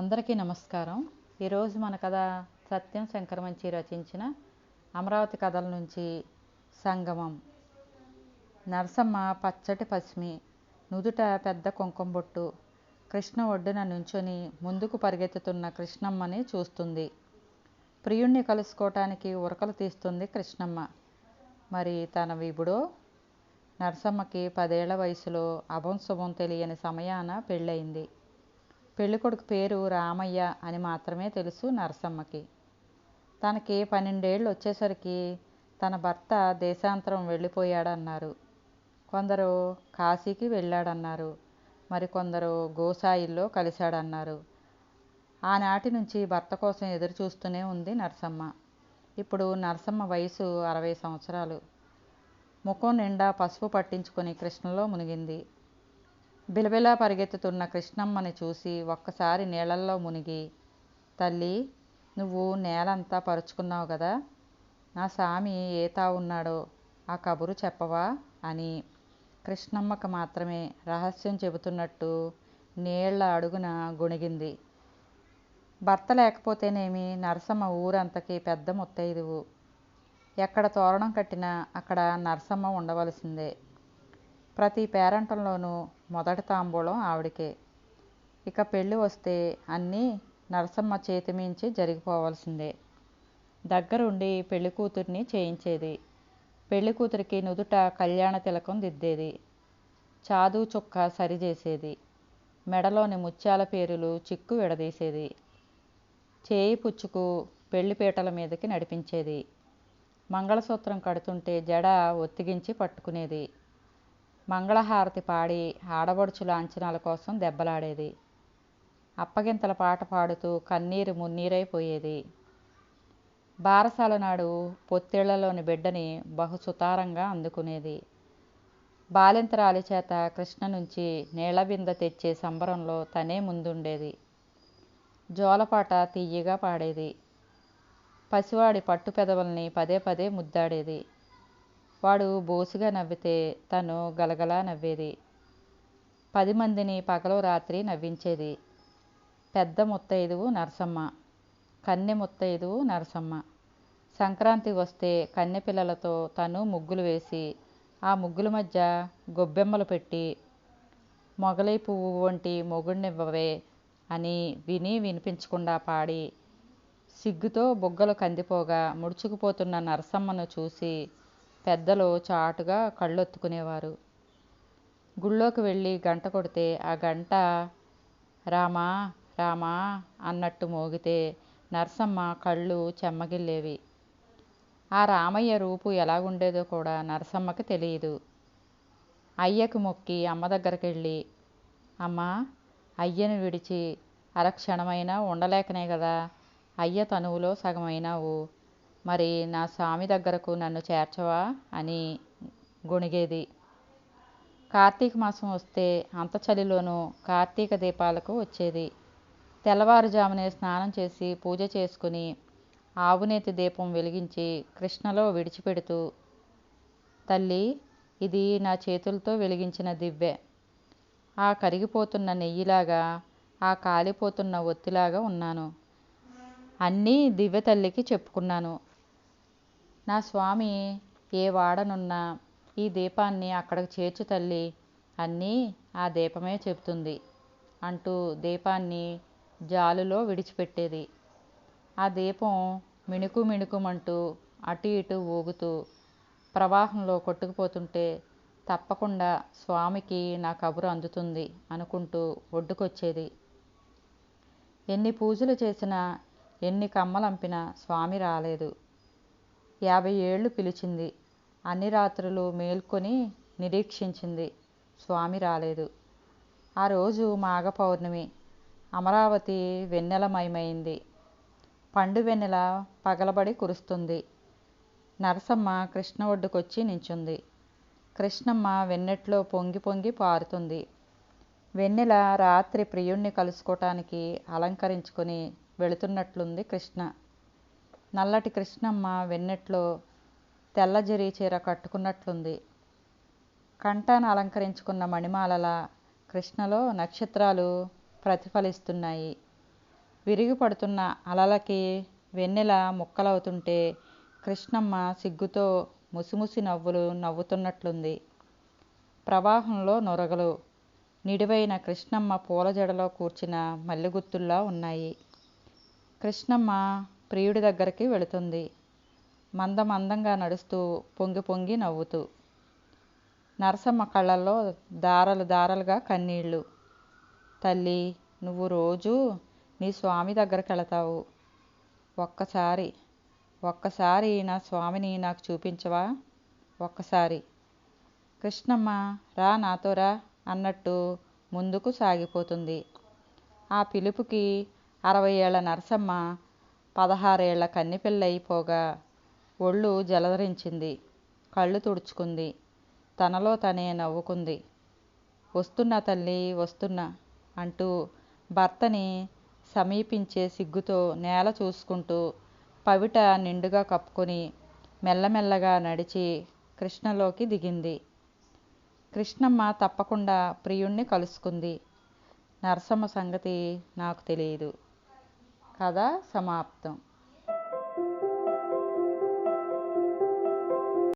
అందరికీ నమస్కారం. ఈరోజు మన కథ సత్యం శంకరమంచి రచించిన అమరావతి కథల నుంచి సంగమం. నరసమ్మ పచ్చటి పసిమి నుదుట పెద్ద కుంకుమ బొట్టు కృష్ణ ఒడ్డున నుంచొని ముందుకు పరిగెత్తుతున్న కృష్ణమ్మని చూస్తుంది. ప్రియుణ్ణి కలుసుకోవటానికి ఉరకలు తీస్తుంది కృష్ణమ్మ. మరి తన విభుడో? నరసమ్మకి పదేళ్ళ వయసులో అభం శుభం తెలియని సమయాన పెళ్ళయింది. పెళ్ళికొడుకు పేరు రామయ్య అని మాత్రమే తెలుసు నరసమ్మకి. తనకి పన్నెండేళ్ళు వచ్చేసరికి తన భర్త దేశాంతరం వెళ్ళిపోయాడన్నారు. కొందరు కాశీకి వెళ్ళాడన్నారు. మరికొందరు గోసాయిల్లో కలిశాడన్నారు. ఆనాటి నుంచి భర్త కోసం ఎదురు చూస్తూనే ఉంది నరసమ్మ. ఇప్పుడు నరసమ్మ వయసు అరవై సంవత్సరాలు. ముఖం నిండా పసుపు పట్టించుకొని కృష్ణలో మునిగింది. బిలబిలా పరిగెత్తుతున్న కృష్ణమ్మని చూసి ఒక్కసారి నీళ్ళల్లో మునిగి తల్లి నువ్వు నేలంతా పరుచుకున్నావు కదా? నా స్వామి ఏ తావున్నాడో ఆ కబురు చెప్పవా? అని. కృష్ణమ్మకు మాత్రమే రహస్యం చెబుతున్నట్టు నీళ్ళ అడుగున గొణిగింది. భర్త లేకపోతేనేమి? నరసమ్మ ఊరంతకి పెద్ద ముత్తైదువు. ఎక్కడ తోరణం కట్టినా అక్కడ నరసమ్మ ఉండవలసిందే. ప్రతి పేరంటంలోనూ మొదటి తాంబూలం ఆవిడకే. ఇక పెళ్ళి వస్తే అన్నీ నరసమ్మ చేతిమించి జరిగిపోవాల్సిందే. దగ్గరుండి పెళ్ళి కూతుర్ని చేయించేది. పెళ్ళి కూతురికి నుదుట కళ్యాణ తిలకం దిద్దేది. చాదు చుక్క సరిచేసేది. మెడలోని ముత్యాల పేరులు చిక్కు విడదీసేది. చేయి పుచ్చుకు పెళ్ళిపీటల మీదకి నడిపించేది. మంగళసూత్రం కడుతుంటే జడ ఒత్తిగించి పట్టుకునేది. మంగళహారతి పాడి ఆడబడుచుల అంచనాల కోసం దెబ్బలాడేది. అప్పగింతల పాట పాడుతూ కన్నీరు మున్నీరైపోయేది. బారసాల నాడు పొత్తిళ్ళలోని బిడ్డని బహు సుతారంగా అందుకునేది. బాలింతరాలి చేత కృష్ణ నుంచి నీళ్ళబింద తెచ్చే సంబరంలో తనే ముందుండేది. జోలపాట తీయగా పాడేది. పసివాడి పట్టు పెదవుల్ని పదే పదే ముద్దాడేది. వాడు బోసుగా నవ్వితే తను గలగలా నవ్వేది. పది మందిని పగలు రాత్రి నవ్వించేది. పెద్ద ముత్తైదువు నరసమ్మ కన్నె ముత్తైదువు నరసమ్మ. సంక్రాంతి వస్తే కన్నె పిల్లలతో తను ముగ్గులు వేసి ఆ ముగ్గుల మధ్య గొబ్బెమ్మలు పెట్టి మొగలై పువ్వు వంటి మొగుడినివ్వవే అని విని వినిపించకుండా పాడి సిగ్గుతో బుగ్గలు కందిపోగా ముడుచుకుపోతున్న నరసమ్మను చూసి పెద్దలు చాటుగా కళ్ళొత్తుకునేవారు. గుళ్ళోకి వెళ్ళి గంట కొడితే ఆ గంట రామా రామా అన్నట్టు మోగితే నరసమ్మ కళ్ళు చెమ్మగిల్లేవి. ఆ రామయ్య రూపు ఎలాగుండేదో కూడా నరసమ్మకి తెలియదు. అయ్యకు మొక్కి అమ్మ దగ్గరికి వెళ్ళి అమ్మా అయ్యను విడిచి అరక్షణమైనా ఉండలేకనే కదా అయ్య తనువులో సగమైనావు. మరి నా స్వామి దగ్గరకు నన్ను చేర్చవా అని గొణిగేది. కార్తీక మాసం వస్తే అంత చలిలోనూ కార్తీక దీపాలకు వచ్చేది. తెల్లవారుజామునే స్నానం చేసి పూజ చేసుకుని ఆవునేతి దీపం వెలిగించి కృష్ణలో విడిచిపెడుతూ తల్లి ఇది నా చేతులతో వెలిగించిన దివ్వె ఆ కరిగిపోతున్న నెయ్యిలాగా ఆ కాలిపోతున్న ఒత్తిలాగా ఉన్నాను. అన్నీ దివ్య తల్లికి చెప్పుకున్నాను. నా స్వామి ఏ వాడనున్నా ఈ దీపాన్ని అక్కడికి చేర్చు తల్లి అన్నీ ఆ దీపమే చెప్తుంది అంటూ దీపాన్ని జాలులో విడిచిపెట్టేది. ఆ దీపం మిణుకు మిణుకుమంటూ అటు ఇటు ఊగుతూ ప్రవాహంలో కొట్టుకుపోతుంటే తప్పకుండా స్వామికి నా కబురు అందుతుంది అనుకుంటూ ఒడ్డుకొచ్చేది. ఎన్ని పూజలు చేసినా ఎన్ని కమ్మలంపినా స్వామి రాలేదు. యాభై ఏళ్ళు పిలిచింది. అన్ని రాత్రులు మేల్కొని నిరీక్షించింది. స్వామి రాలేదు. ఆ రోజు మాఘ పౌర్ణమి. అమరావతి వెన్నెలమయమైంది. పండు వెన్నెల పగలబడి కురుస్తుంది. నరసమ్మ కృష్ణ ఒడ్డుకొచ్చి నించుంది. కృష్ణమ్మ వెన్నెట్లో పొంగి పొంగి పారుతుంది. వెన్నెల రాత్రి ప్రియుణ్ణి కలుసుకోవటానికి అలంకరించుకొని వెళుతున్నట్లుంది కృష్ణ. నల్లటి కృష్ణమ్మ వెన్నెట్లో తెల్ల జరీ చీర కట్టుకున్నట్లుంది. కంఠాన అలంకరించుకున్న మణిమాలల కృష్ణలో నక్షత్రాలు ప్రతిఫలిస్తున్నాయి. విరిగిపడుతున్న అలలకి వెన్నెల ముక్కలవుతుంటే కృష్ణమ్మ సిగ్గుతో ముసిముసి నవ్వులు నవ్వుతున్నట్లుంది. ప్రవాహంలో నొరగలు. నిడివైన కృష్ణమ్మ పూల జడలో కూర్చిన మల్లెగుత్తుల్లా ఉన్నాయి. కృష్ణమ్మ ప్రియుడి దగ్గరికి వెళుతుంది. మందమందంగా నడుస్తూ పొంగి పొంగి నవ్వుతూ. నరసమ్మ కళ్ళల్లో దారలు దారలుగా కన్నీళ్ళు తల్లి నువ్వు రోజూ నీ స్వామి దగ్గరికి వెళతావు. ఒక్కసారి ఒక్కసారి నా స్వామిని నాకు చూపించవా? ఒక్కసారి. కృష్ణమ్మ రా నాతో రా అన్నట్టు ముందుకు సాగిపోతుంది. ఆ పిలుపుకి అరవై ఏళ్ళ నరసమ్మ పదహారేళ్ళ కన్నెపిల్లయిపోగా ఒళ్ళు జలధరించింది కళ్ళు తుడుచుకుంది తనలో తనే నవ్వుకుంది. వస్తున్నా తల్లి వస్తున్నా అంటూ భర్తని సమీపించే సిగ్గుతో నేల చూసుకుంటూ పవిట నిండుగా కప్పుకొని మెల్లమెల్లగా నడిచి కృష్ణలోకి దిగింది. కృష్ణమ్మ తప్పకుండా ప్రియుణ్ణి కలుసుకుంది. నరసమ్మ సంగతి నాకు తెలియదు. కథ సమాప్తం.